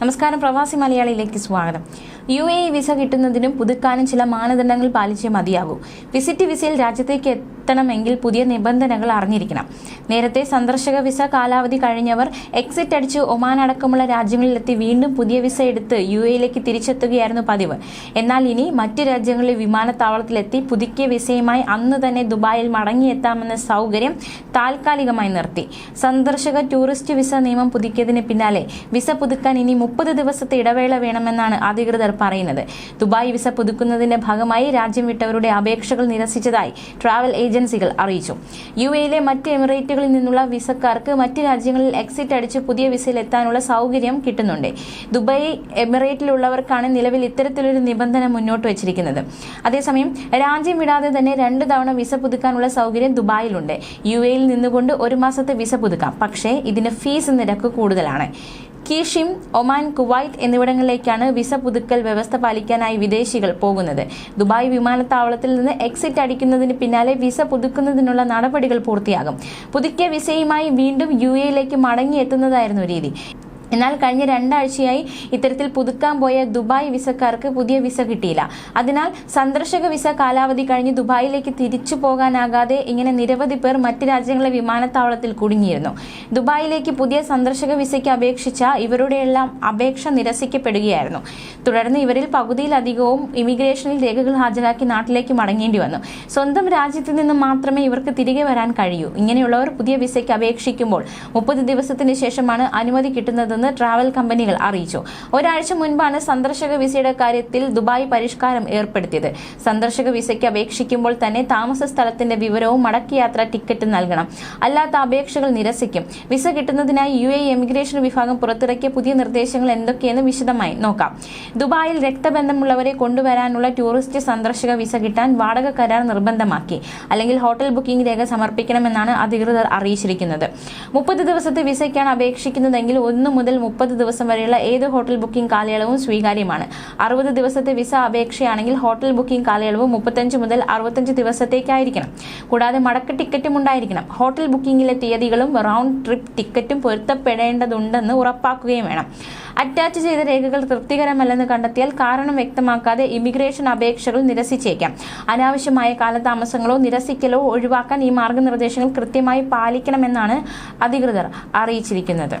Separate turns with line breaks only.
നമസ്കാരം പ്രവാസി മലയാളിയിലേക്ക് സ്വാഗതം. യു എ വിസ കിട്ടുന്നതിനും പുതുക്കാനും ചില മാനദണ്ഡങ്ങൾ പാലിച്ചേ മതിയാകൂ. വിസിറ്റ് വിസയിൽ രാജ്യത്തേക്ക് എത്തണമെങ്കിൽ പുതിയ നിബന്ധനകൾ അറിഞ്ഞിരിക്കണം. നേരത്തെ സന്ദർശക വിസ കാലാവധി കഴിഞ്ഞവർ എക്സിറ്റ് അടിച്ച് ഒമാൻ അടക്കമുള്ള രാജ്യങ്ങളിലെത്തി വീണ്ടും പുതിയ വിസ എടുത്ത് യു എയിലേക്ക് തിരിച്ചെത്തുകയായിരുന്നു പതിവ്. എന്നാൽ ഇനി മറ്റു രാജ്യങ്ങളിലെ വിമാനത്താവളത്തിലെത്തി പുതുക്കിയ വിസയുമായി അന്ന് തന്നെ ദുബായിൽ മടങ്ങിയെത്താമെന്ന സൗകര്യം താൽക്കാലികമായി നിർത്തി. സന്ദർശക ടൂറിസ്റ്റ് വിസ നിയമം പുതുക്കിയതിന് പിന്നാലെ വിസ പുതുക്കാൻ ഇനി മുപ്പത് ദിവസത്തെ ഇടവേള വേണമെന്നാണ് അധികൃതർ പറയുന്നത്. ദുബായ് വിസ പുതുക്കുന്നതിന്റെ ഭാഗമായി രാജ്യം വിട്ടവരുടെ അപേക്ഷകൾ നിരസിച്ചതായി ട്രാവൽ ഏജൻസികൾ അറിയിച്ചു. യു എയിലെ മറ്റ് എമിറേറ്റുകളിൽ നിന്നുള്ള വിസക്കാർക്ക് മറ്റ് രാജ്യങ്ങളിൽ എക്സിറ്റ് അടിച്ച് പുതിയ വിസയിൽ എത്താനുള്ള സൗകര്യം കിട്ടുന്നുണ്ട്. ദുബായ് എമിറേറ്റിലുള്ളവർക്കാണ് നിലവിൽ ഇത്തരത്തിലൊരു നിബന്ധന മുന്നോട്ട് വച്ചിരിക്കുന്നത്. അതേസമയം രാജ്യം വിടാതെ തന്നെ രണ്ട് തവണ വിസ പുതുക്കാനുള്ള സൗകര്യം ദുബായിലുണ്ട്. യു എയിൽ നിന്നുകൊണ്ട് ഒരു മാസത്തെ വിസ പുതുക്കാം. പക്ഷേ ഇതിന് ഫീസ് നിരക്ക് കൂടുതലാണ്. കീഷിം ഒമാൻ കുവൈറ്റ് എന്നിവിടങ്ങളിലേക്കാണ് വിസ പുതുക്കൽ വ്യവസ്ഥ പാലിക്കാനായി വിദേശികൾ പോകുന്നത്. ദുബായ് വിമാനത്താവളത്തിൽ നിന്ന് എക്സിറ്റ് അടിക്കുന്നതിന് പിന്നാലെ വിസ പുതുക്കുന്നതിനുള്ള നടപടികൾ പൂർത്തിയാകും. പുതുക്കിയ വിസയുമായി വീണ്ടും യു എയിലേക്ക് മടങ്ങിയെത്തുന്നതായിരുന്നു രീതി. എന്നാൽ കഴിഞ്ഞ രണ്ടാഴ്ചയായി ഇത്തരത്തിൽ പുതുക്കാൻ പോയ ദുബായ് വിസക്കാർക്ക് പുതിയ വിസ കിട്ടിയില്ല. അതിനാൽ സന്ദർശക വിസ കാലാവധി കഴിഞ്ഞ് ദുബായിലേക്ക് തിരിച്ചു പോകാനാകാതെ ഇങ്ങനെ നിരവധി പേർ മറ്റ് രാജ്യങ്ങളെ വിമാനത്താവളത്തിൽ കുടുങ്ങിയിരുന്നു. ദുബായിലേക്ക് പുതിയ സന്ദർശക വിസയ്ക്ക് അപേക്ഷിച്ച ഇവരുടെയെല്ലാം അപേക്ഷ നിരസിക്കപ്പെടുകയായിരുന്നു. തുടർന്ന് ഇവരിൽ പകുതിയിലധികവും ഇമിഗ്രേഷനിൽ രേഖകൾ ഹാജരാക്കി നാട്ടിലേക്ക് മടങ്ങേണ്ടി വന്നു. സ്വന്തം രാജ്യത്ത് നിന്ന് മാത്രമേ ഇവർക്ക് തിരികെ വരാൻ കഴിയൂ. ഇങ്ങനെയുള്ളവർ പുതിയ വിസയ്ക്ക് അപേക്ഷിക്കുമ്പോൾ മുപ്പത് ദിവസത്തിന് ശേഷമാണ് അനുമതി കിട്ടുന്നത് ഉണ്ടെന്ന് ട്രാവൽ കമ്പനികൾ അറിയിച്ചു. ഒരാഴ്ച മുൻപാണ് സന്ദർശക വിസയുടെ കാര്യത്തിൽ ദുബായ് പരിഷ്കാരം ഏർപ്പെടുത്തിയത്. സന്ദർശക വിസയ്ക്ക് അപേക്ഷിക്കുമ്പോൾ തന്നെ താമസ സ്ഥലത്തിന്റെ വിവരവും മടക്കയാത്ര ടിക്കറ്റ് നൽകണം. അല്ലാത്ത അപേക്ഷകൾ നിരസിക്കും. വിസ കിട്ടുന്നതിനായി യു എ എമിഗ്രേഷൻ വിഭാഗം പുറത്തിറക്കിയ പുതിയ നിർദ്ദേശങ്ങൾ എന്തൊക്കെയെന്ന് വിശദമായി നോക്കാം. ദുബായിൽ രക്തബന്ധമുള്ളവരെ കൊണ്ടുവരാനുള്ള ടൂറിസ്റ്റ് സന്ദർശക വിസ കിട്ടാൻ വാടക കരാർ നിർബന്ധമാക്കി. അല്ലെങ്കിൽ ഹോട്ടൽ ബുക്കിംഗ് രേഖ സമർപ്പിക്കണമെന്നാണ് അധികൃതർ അറിയിച്ചിരിക്കുന്നത്. മുപ്പത് ദിവസത്തെ വിസയ്ക്കാണ് അപേക്ഷിക്കുന്നതെങ്കിൽ ഒന്ന് മുതൽ മുപ്പത് ദിവസം വരെയുള്ള ഏത് ഹോട്ടൽ ബുക്കിംഗ് കാലയളവും സ്വീകാര്യമാണ്. അറുപത് ദിവസത്തെ വിസ അപേക്ഷയാണെങ്കിൽ ഹോട്ടൽ ബുക്കിംഗ് കാലയളവ് മുപ്പത്തഞ്ച് മുതൽ അറുപത്തഞ്ച് ദിവസത്തേക്കായിരിക്കണം. കൂടാതെ മടക്ക ടിക്കറ്റും ഉണ്ടായിരിക്കണം. ഹോട്ടൽ ബുക്കിംഗിലെ തീയതികളും റൗണ്ട് ട്രിപ്പ് ടിക്കറ്റും പൊരുത്തപ്പെടേണ്ടതുണ്ടെന്ന് ഉറപ്പാക്കുകയും വേണം. അറ്റാച്ച് ചെയ്ത രേഖകൾ തൃപ്തികരമല്ലെന്ന് കണ്ടെത്തിയാൽ കാരണം വ്യക്തമാക്കാതെ ഇമിഗ്രേഷൻ അപേക്ഷകൾ നിരസിച്ചേക്കാം. അനാവശ്യമായ കാലതാമസങ്ങളോ നിരസിക്കലോ ഒഴിവാക്കാൻ ഈ മാർഗനിർദ്ദേശങ്ങൾ കൃത്യമായി പാലിക്കണമെന്നാണ് അധികൃതർ അറിയിച്ചിരിക്കുന്നത്.